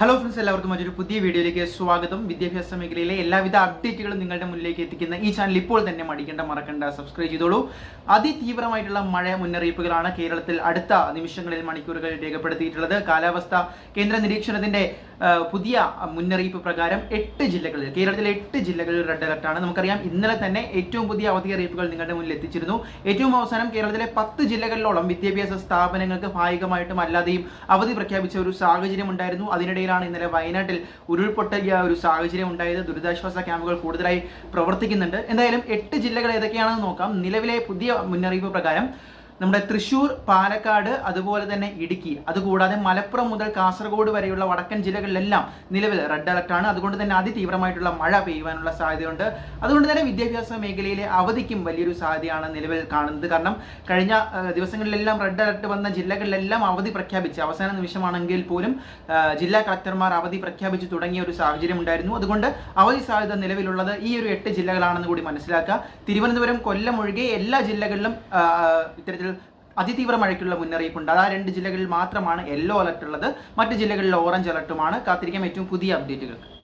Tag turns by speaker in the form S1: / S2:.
S1: Hello friends എല്ലാവർക്കും മറ്റൊരു പുതിയ വീഡിയോയിലേക്ക് സ്വാഗതം. വിദ്യാഭ്യാസ മേഖലയിലെ എല്ലാവിധ അപ്ഡേറ്റുകളും നിങ്ങളുടെ മുന്നിലേക്ക് എത്തിക്കുന്ന ഈ ചാനൽ ഇപ്പോൾ തന്നെ മടിക്കേണ്ട മറക്കണ്ട. സബ്സ്ക്രൈബ് ചെയ്തോളൂ. അതിതീവ്രമായിട്ടുള്ള മഴ മുന്നറിയിപ്പുകളാണ് കേരളത്തിൽ അടുത്ത നിമിഷങ്ങളിൽ മണിക്കൂറുകൾ രേഖപ്പെടുത്തിയിട്ടുള്ളത്. കാലാവസ്ഥ കേന്ദ്ര നിരീക്ഷണത്തിന്റെ പുതിയ മുന്നറിയിപ്പ് പ്രകാരം എട്ട് ജില്ലകളിൽ കേരളത്തിലെ എട്ട് ജില്ലകളിൽ റെഡ് അലർട്ടാണ് നമുക്കറിയാം ഇന്നലെ തന്നെ ഏറ്റവും പുതിയ അവധി അറിയിപ്പുകൾ നിങ്ങളുടെ മുന്നിൽ എത്തിച്ചിരുന്നു. ഏറ്റവും അവസാനം കേരളത്തിലെ പത്ത് ജില്ലകളിലോളം വിദ്യാഭ്യാസ സ്ഥാപനങ്ങൾക്ക് ഭാഗികമായിട്ടും അല്ലാതെയും അവധി പ്രഖ്യാപിച്ച ഒരു സാഹചര്യം ഉണ്ടായിരുന്നു അതിനിടയിലാണ് ഇന്നലെ വയനാട്ടിൽ ഉരുൾപൊട്ടിയ ഒരു സാഹചര്യം ഉണ്ടായത്. ദുരിതാശ്വാസ ക്യാമ്പുകൾ കൂടുതലായി പ്രവർത്തിക്കുന്നുണ്ട്. എന്തായാലും എട്ട് ജില്ലകൾ ഏതൊക്കെയാണെന്ന് നോക്കാം. നിലവിലെ പുതിയ മുന്നറിയിപ്പ് പ്രകാരം നമ്മുടെ തൃശ്ശൂർ പാലക്കാട് അതുപോലെ തന്നെ ഇടുക്കി അതുകൂടാതെ മലപ്പുറം മുതൽ കാസർഗോഡ് വരെയുള്ള വടക്കൻ ജില്ലകളിലെല്ലാം നിലവിൽ റെഡ് അലർട്ട് ആണ്. അതുകൊണ്ട് തന്നെ അതിതീവ്രമായിട്ടുള്ള മഴ പെയ്യുവാനുള്ള സാധ്യതയുണ്ട്. അതുകൊണ്ട് തന്നെ വിദ്യാഭ്യാസ മേഖലയിലെ അവധിക്കും വലിയൊരു സാധ്യതയാണ് നിലവിൽ കാണുന്നത്. കാരണം കഴിഞ്ഞ ദിവസങ്ങളിലെല്ലാം റെഡ് അലർട്ട് വന്ന ജില്ലകളിലെല്ലാം അവധി പ്രഖ്യാപിച്ച് അവസാന നിമിഷമാണെങ്കിൽ പോലും ജില്ലാ കളക്ടർമാർ അവധി പ്രഖ്യാപിച്ചു തുടങ്ങിയ ഒരു സാഹചര്യം ഉണ്ടായിരുന്നു. അതുകൊണ്ട് അവധി സാധ്യത നിലവിലുള്ളത് ഈ ഒരു എട്ട് ജില്ലകളാണെന്ന് കൂടി മനസ്സിലാക്കുക. തിരുവനന്തപുരം കൊല്ലം ഒഴികെ എല്ലാ ജില്ലകളിലും ഇത്തരത്തിൽ അതിതീവ്ര മഴയ്ക്കുള്ള മുന്നറിയിപ്പുണ്ട്. ആ രണ്ട് ജില്ലകളിൽ മാത്രമാണ് യെല്ലോ അലർട്ട് ഉള്ളത് മറ്റ് ജില്ലകളിൽ ഓറഞ്ച് അലർട്ടുമാണ്. കാത്തിരിക്കാം ഏറ്റവും പുതിയ അപ്ഡേറ്റുകൾ